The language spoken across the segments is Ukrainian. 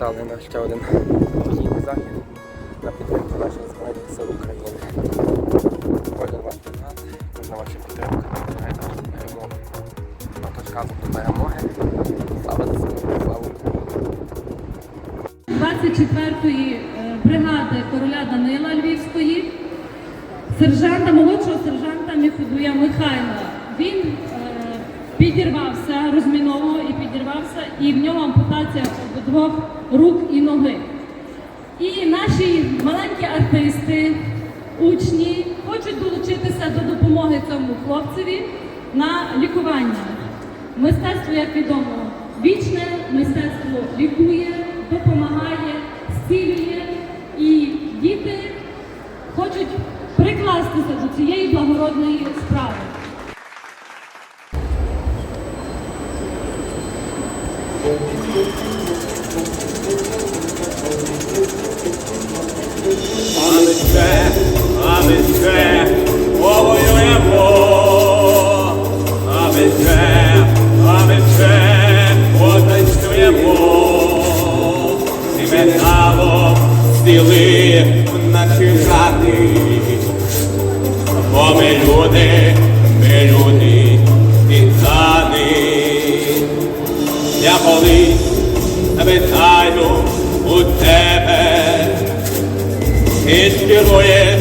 завітали на ще один благодійний захід на підтримку наших Збройних сил України. Кожен ваш донат, кожна ваша підтримка допомагає нам до перемоги. Отож разом до перемоги. Слава ЗСУ, слава Україні! 24-ї е, бригади короля Данила Львівської, сержанта, молодшого сержанта Міхудуя Михайла. Він е, підірвався, розміновував і і в нього ампутація обидвох рук і ноги. І наші маленькі артисти, учні хочуть долучитися до допомоги цьому хлопцеві на лікування. Мистецтво, як відомо, вічне, мистецтво лікує, допомагає, зцілює. І діти хочуть прикластися до цієї благородної справи. Колись запитаю у тебе, ти керуєш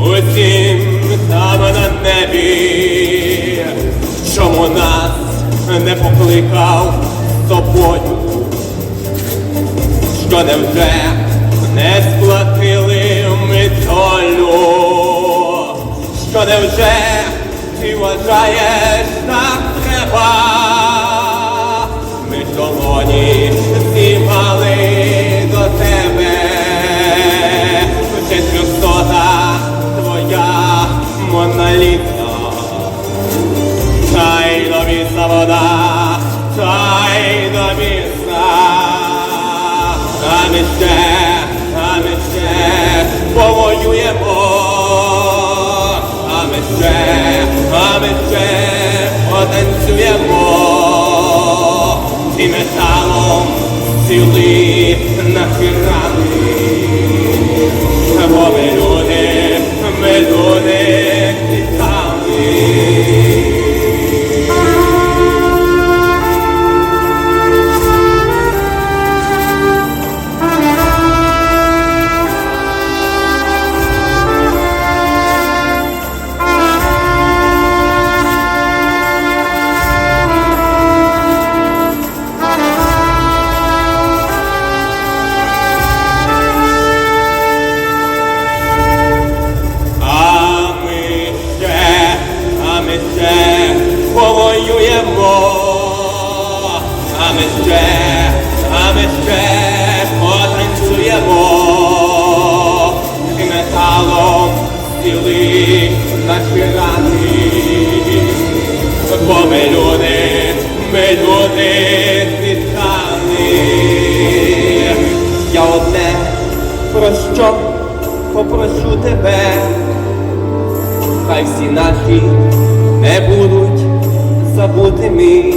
усім там на небі, чому нас не покликав з собою, що невже не сплатили ми долю, що невже ти вважаєш Тайно міцна вода, міцна. А ми ще, а ми ще повоюємо. А ми ще, а ми ще потанцюємо. І металом ціли наші рани. Бо ми бо ми люди, ми люди титани. Я одне про що попрошу тебе, хай всі наші не будуть забутими,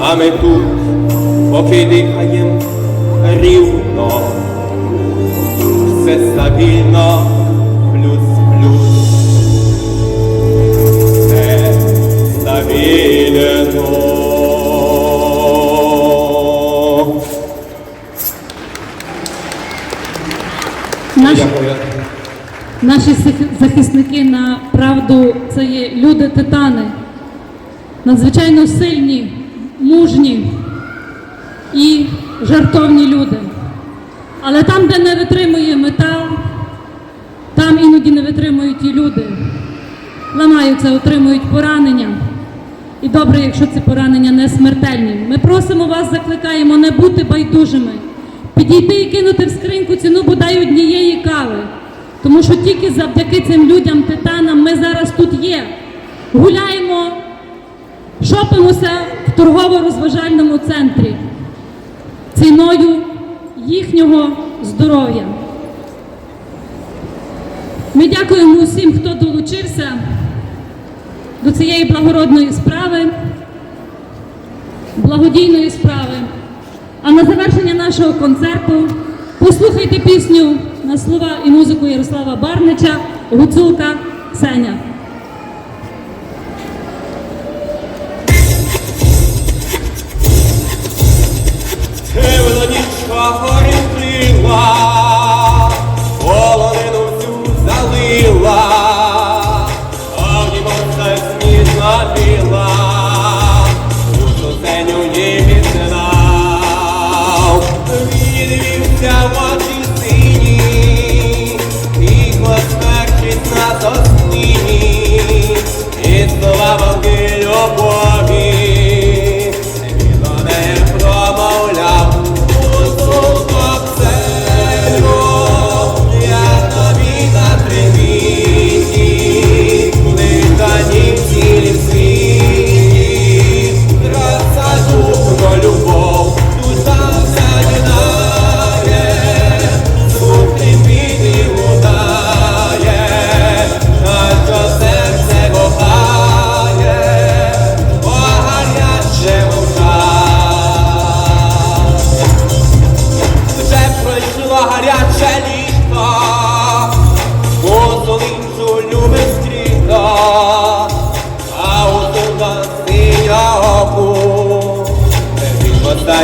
а ми тут поки дихаєм рівно, все стабільно, наші захисники на правду це є люди титани, надзвичайно сильні, мужні і жартовні люди. Але там, де не витримує метал, там іноді не витримують і люди. Ламаються, отримують поранення. І добре, якщо ці поранення не смертельні. Ми просимо вас, закликаємо не бути байдужими, підійти і кинути в скриньку ціну бодай однієї кави. Тому що тільки завдяки цим людям, титанам, ми зараз тут є. Гуляємо, шопимося в торгово-розважальному центрі ціною їхнього здоров'я. Ми дякуємо усім, хто долучився до цієї благородної справи, благодійної справи. А на завершення нашого концерту послухайте пісню на слова і музику Ярослава Барнича, Гуцулка Сеня.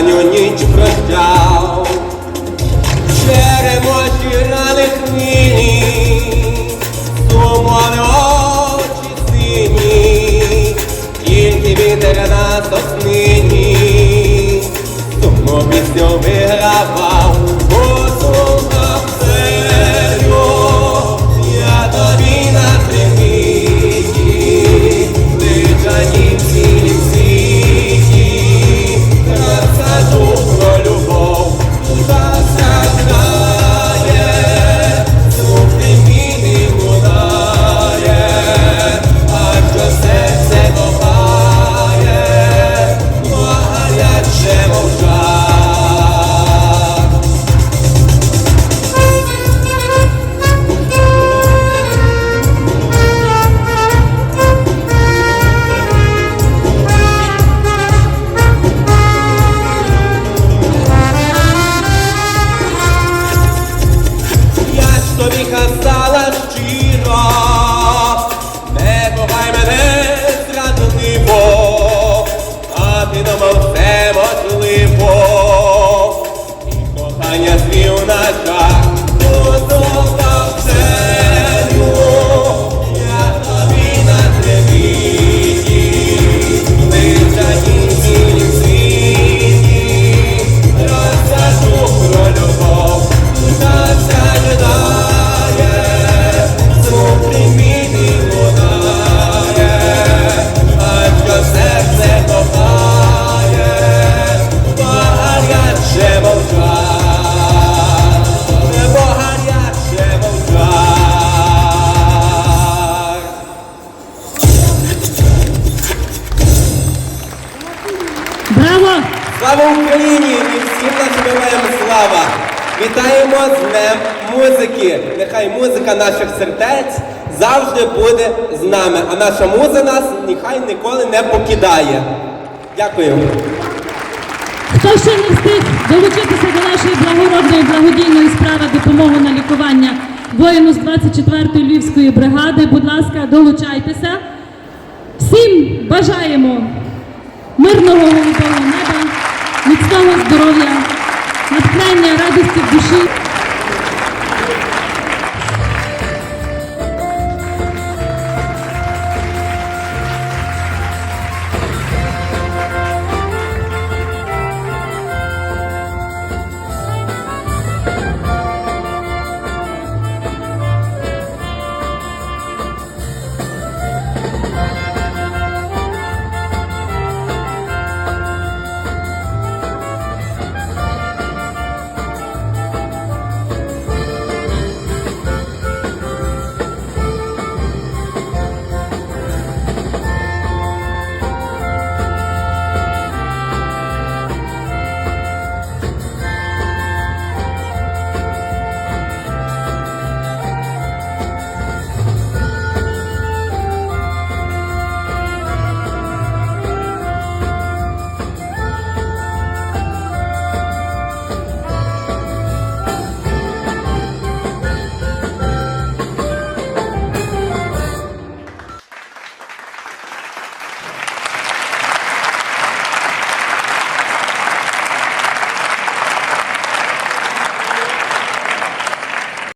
останню ніч прощав, черемочі рани хвилі, сумони очі сині, тільки вітер на соснині, тому пісню вигравав. goodbye. музики, нехай музика наших сердець завжди буде з нами, а наша муза нас нехай ніколи не покидає. Дякую. Хто ще не встиг долучитися до нашої благородної благодійної справи допомоги на лікування воїну з 24-ї львівської бригади? Будь ласка, долучайтеся. Всім бажаємо мирного голубого неба, міцного здоров'я, натхнення радості в душі.